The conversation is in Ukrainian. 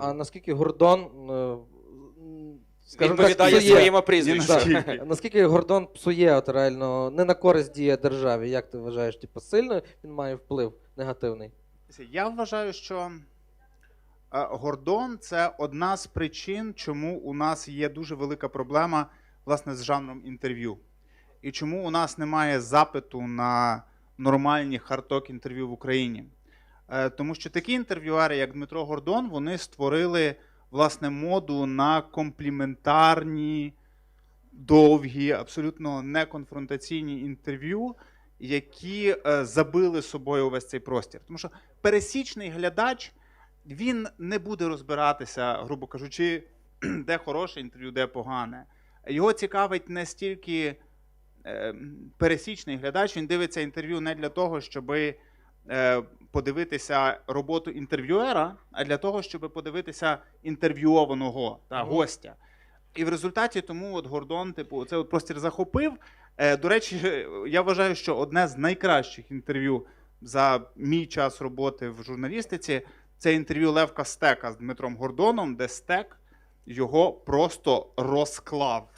А наскільки Гордон, е, скажімо так, Відповідає псує, своєму прізвищу. Так. наскільки Гордон псує от реально не на користь діє державі? Як ти вважаєш? Типу, сильно він має вплив негативний? Я вважаю, що е, Гордон це одна з причин, чому у нас є дуже велика проблема власне з жанром інтерв'ю. І чому у нас немає запиту на нормальні хардток інтерв'ю в Україні. Е, Тому що такі інтерв'юери, як Дмитро Гордон, вони створили власне моду на компліментарні, довгі, абсолютно неконфронтаційні інтерв'ю, які е, забили собою увесь цей простір. Тому що пересічний глядач він не буде розбиратися, грубо кажучи, де хороше інтерв'ю, де погане. Його цікавить не стільки е, пересічний глядач, він дивиться інтерв'ю не для того, щоб е, подивитися роботу інтерв'юера, а для того, щоб подивитися інтерв'юованого та гостя. І в результаті тому от Гордон, типу, це от простір захопив. Е, до речі, я вважаю, що одне з найкращих інтерв'ю за мій час роботи в журналістиці це інтерв'ю Левка Стека з Дмитром Гордоном, де Стек його просто розклав.